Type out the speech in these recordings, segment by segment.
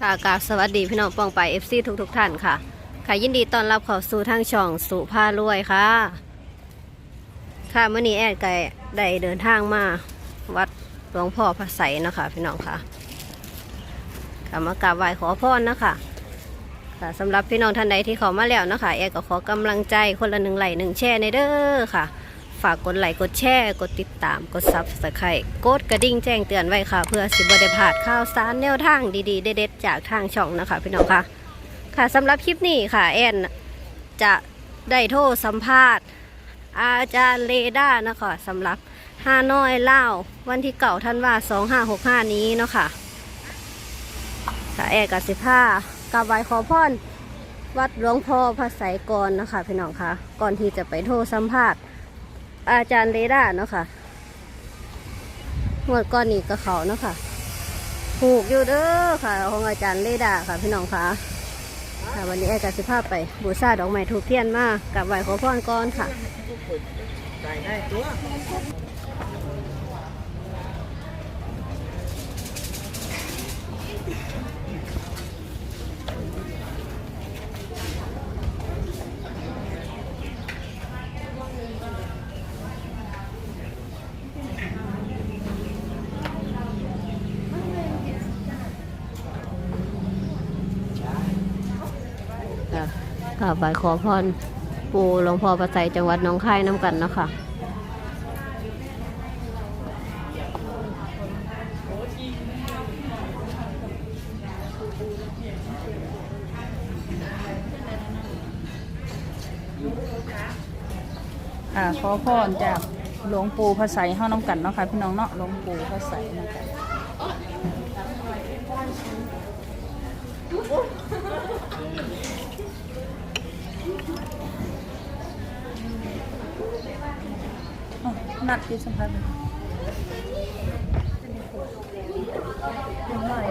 ค่ะกาบสวัสดีพี่น้องปองไปเอฟซีทุกทุกท่านค่ะ ค่ะยินดีต้อนรับเข้าสู่ทางช่องสุภารวยค่ะ ค่ะเมื่อนี้แอดไก็ได้เดินทางมา วัดหลวงพ่อพระไสนะคะพี่น้องค่ะ ค่ะมากราบไหว้ขอพรนะคะค่ะสำหรับพี่น้องท่านใดที่ขามาแล้วนะคะแอดก็ขอกำลังใจคนละหนึ่งไหลหนึ่งแช่ในเด้อค่ะ ฝากกดไลค์กดแชร์กดติดตามกดซับสไครต์กดกระดิ่งแจ้งเตือนไว้ค่ะ เพื่อสิบได้พลาดข่าวสารแนวทางดีๆเด็ดๆจากทางช่องนะคะ พี่น้องค่ะ ค่ะสำหรับคลิปนี้ค่ะแอนจะได้โทรสัมภาษณ์ อาจารย์เรดานะคะสำหรับฮาน้อยเล่าวันที่เก่าท่านว่าสองห้าหกห้านี้เนาะค่ะค่ะแอนกับสิผ้ากราบไหว้ขอพรวัดหลวงพ่อพระไสยก่อนนะคะพี่น้องค่ะก่อนที่จะไปโทรสัมภาษณ์ อาจารย์เรดาเนาะค่ะงวดก้อนนี้ก็เขาเนาะค่ะถูกอยู่เด้อค่ะ ของอาจารย์เรดาค่ะ พี่น้องค่ะค่ะวันนี้แอร์กับสิภาพไปบูชาดอกไม้ทูกเทียนมากกับไหวขอพรก่อนค่ะได้ได้ตัวค่ะ ค่ะไหวขอพรปูหลวงพ่อประไสจังหวัดน้องคายน้ำกันเนาะค่ะอ่าขอพรจากหลวงปู่พระไสยเฮาน้ำกันเนาะค่ะพี่น้องเนาะหลวงปู่พระไสน้ำกัน นัดที่สัมภาษณ์เลยเต็มเลย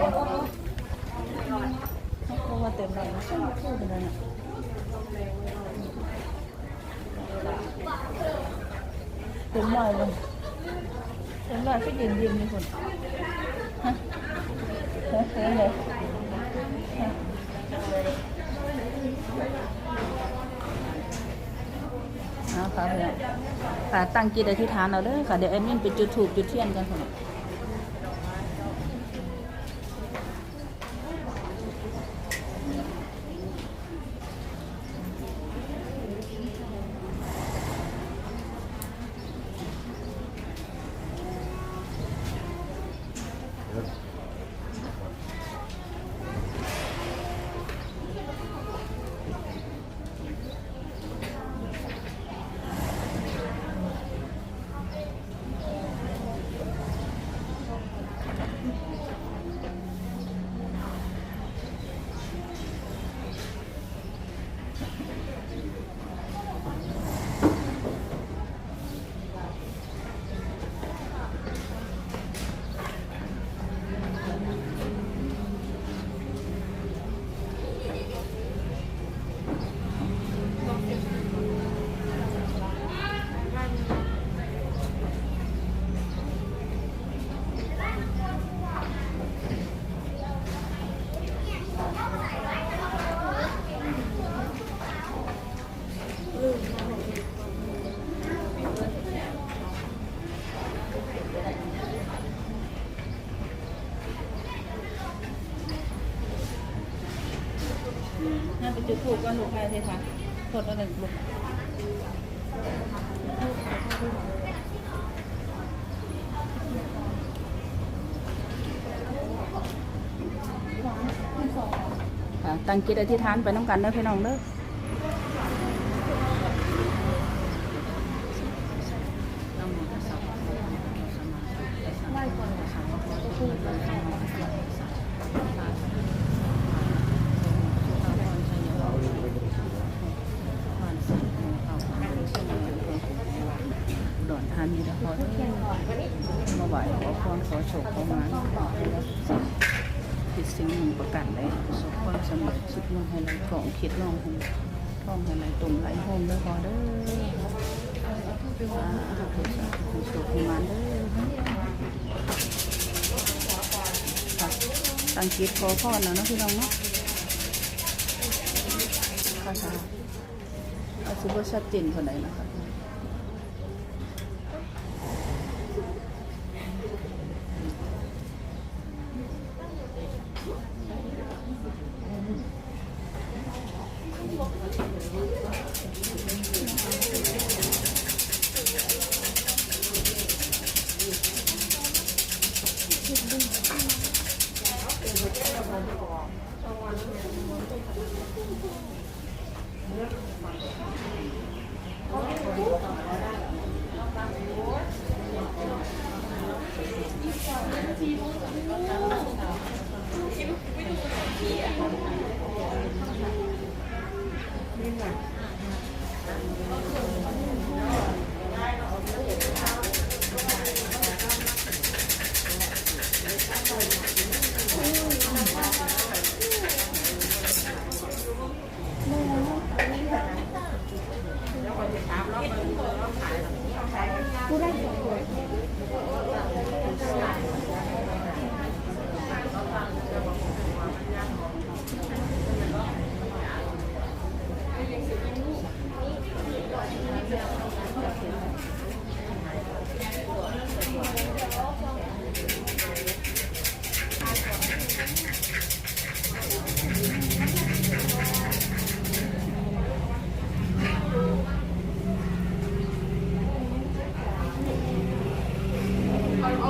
เพราะว่าเต็มเลยนะพูดไปเลยเนี่ยเต็มหน่อยเลยเต็มหน่อยก็ยืนยืนมีคนฮะเต็มเลยฮะ เอาค่ะพี่องค่ะตั้งจิตอธิษฐานเอาเด้อค่ะเดี๋ยวแอดมินไปจุดถูกจุดเทียนกันค่ะ น่าไปจุดถูกก็ลูกแม่เทค่ะกดอะไรลูกตั้งจิตอธิษฐานไปน้ำกันเด้อพี่น้องเด้อดอนทานนี่นะพอเด้อมาไหวขอพรขอโชคขอมาผิดสิ่งหนึ่งประกันได้ สมสำเร็จสุดลงให้ไหลของคิดลองให้ท่องให้ไหลตุ่มไหลโฮมเด้อพอเด้อสาธุสาธุโชคให้มาเด้อค่ะตั้งจิตขอพรนะเนาะพี่น้องเนาะคาถาอาจจะบ่ชัดเจนเท่าไหร่นะคะ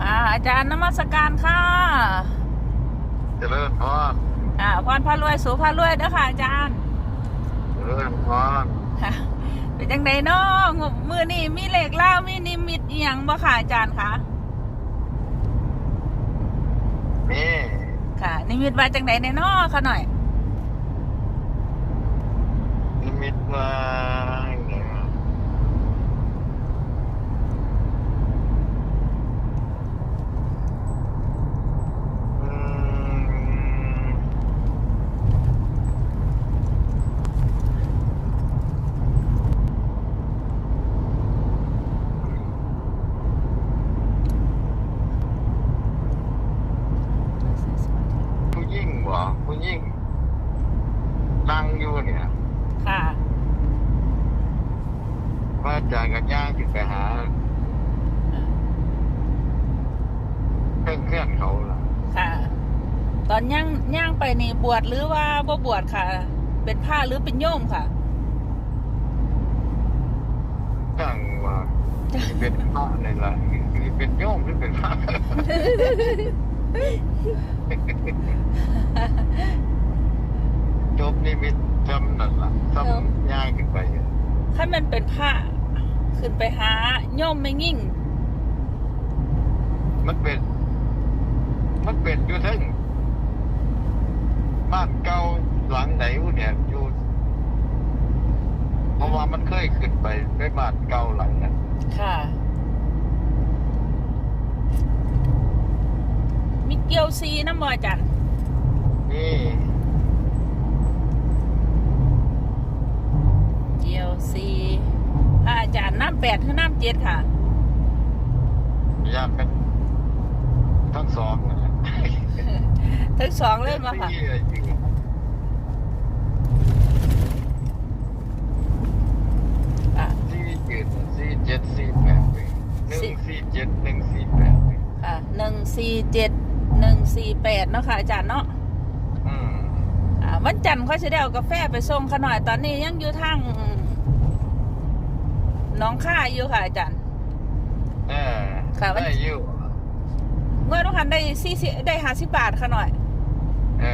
ค่ะอาจารย์นมัสการค่ะ เจริญพร อ่าพรพารวยสูพารวยเด้อค่ะอาจารย์เจริญพรค่ะเป็นจังไดเนาะงบมือนี่มีเหล็กเล่ามีนิมิตอีหยังบ่ค่ะอาจารย์คะนี่ค่ะ นิมิตว่าจังไดแน่เนาะค่ะหน่อยนิมิตว่าเนี่ยอืมผู้ยิ่งบ่ผู้ยิ่ง นั่งอยู่เนี่ยค่ะว่าอาจารย์กับย่างขึ้นไปหาเพื่อนเพื่อนๆเขาล่ะ ค่ะ ตอนย่างย่างไปนี่บวชหรือว่าบ่บวชค่ะ เป็นผ้าหรือเป็นโยมค่ะจังว่าเป็นพระในละนี่เป็นโยมหรือเป็นพระ จบนิมิตจำนั่นล่ะซ้ำย่างขึ้นไปถ้ามันเป็นผ้าขึ้นไปหาโยมไม่ยิ่ง มันเป็น มันเป็นอยู่ทั้งบ้านเก่าหลังไหนวะเนี่ยอยู่เพราะว่ามันเคยขึ้นไปไปบ้านเก่าหลังนั้นค่ะมีเกียวซีน้ำบ่อาจารย์นี่ เกียวซีพระอาจารย์น้ำแปดหรือน้ำเจ็ดค่ะอยากเป็นทั้งสองนั่นแหละทั้งสองเล่นมาค่ะที่จริงอะ สี่เจ็ดสี่เจ็ดสี่แปดหนึ่งสี่เจ็ดหนึ่งสี่แปดค่ะหนึ่งสี่เจ็ดหนึ่งสี่แปดเนาะค่ะอาจารย์เนาะอ วันจันทร์เขาจะได้เอากาแฟไปส่งขาหน่อยตอนนี้ยังอยู่ทางหน้องค่ายอยู่ค่ะอาจารย์เออค่ะวันได้อยู่เมื่อต้องคันได้สี่สิได้ห้าสิบบาทขาหน่อยเอ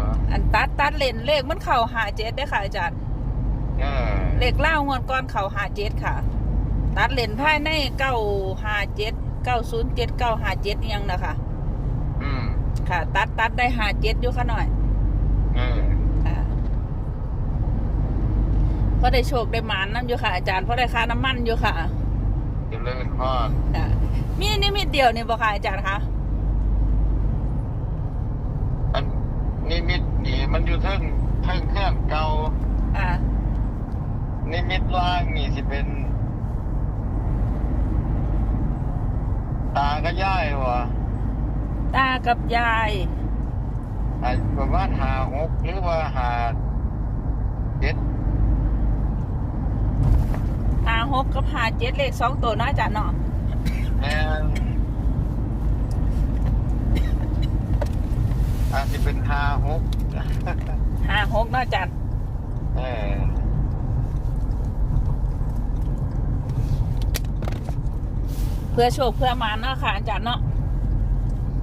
ออันตัดตัดเลนเลขมันเข่าหาเจ็ดได้อค่ะอาจารย์เออเลขเล่างวดก้อนเข่าหาเจ็ดค่ะ ตัดเลนภายในเก้าหาเจ็ดเก้าศูนย์เจ็ดเก้าหาเจ็ดยังนะคะอืมค่ะ ตัดตัดได้หาเจ็ดอยู่ขาหน่อย เออ ค่ะ เพราะได้โชคได้หมานน้ำอยู่ค่ะอาจารย์เพราะได้ค่าน้ำมันอยู่ค่ะเจริญพรค่ะมีนิมิตเดียวนี่บ่ค่ะอาจารย์คะอันนิมิตนี่มันอยู่เทิงเทิงเครื่องเก่าอ่านิมิตล่างนี่สิเป็น ตาก็ย่ายวะตากับยายไอ้ประมาณหาหกหรือว่าหาเจ็ด หาหกกับหาเจ็ดเลขสองตัวเนาะอาจารย์เนาะแม่นอาจจะเป็นหาหกหาหกเนาะอาจารย์เออเพื่อโชคเพื่อหมานเนาะค่ะอาจารย์เนาะ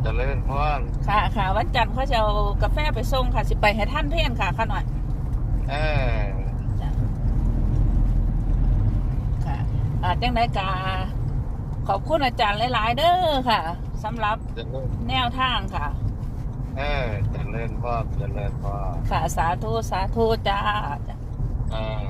เจริญพรค่ะค่ะวันจันทร์เขาจะเอากาแฟไปส่งค่ะสิไปให้ท่านเพียนค่ะค่ะหน่อย เออ ค่ะ อาจังไดกาขอบคุณอาจารย์หลาย ๆ เด้อค่ะสำหรับเจริญแนวทางค่ะ เออเจริญพรเจริญพรค่ะสาธุสาธุจ้าเออ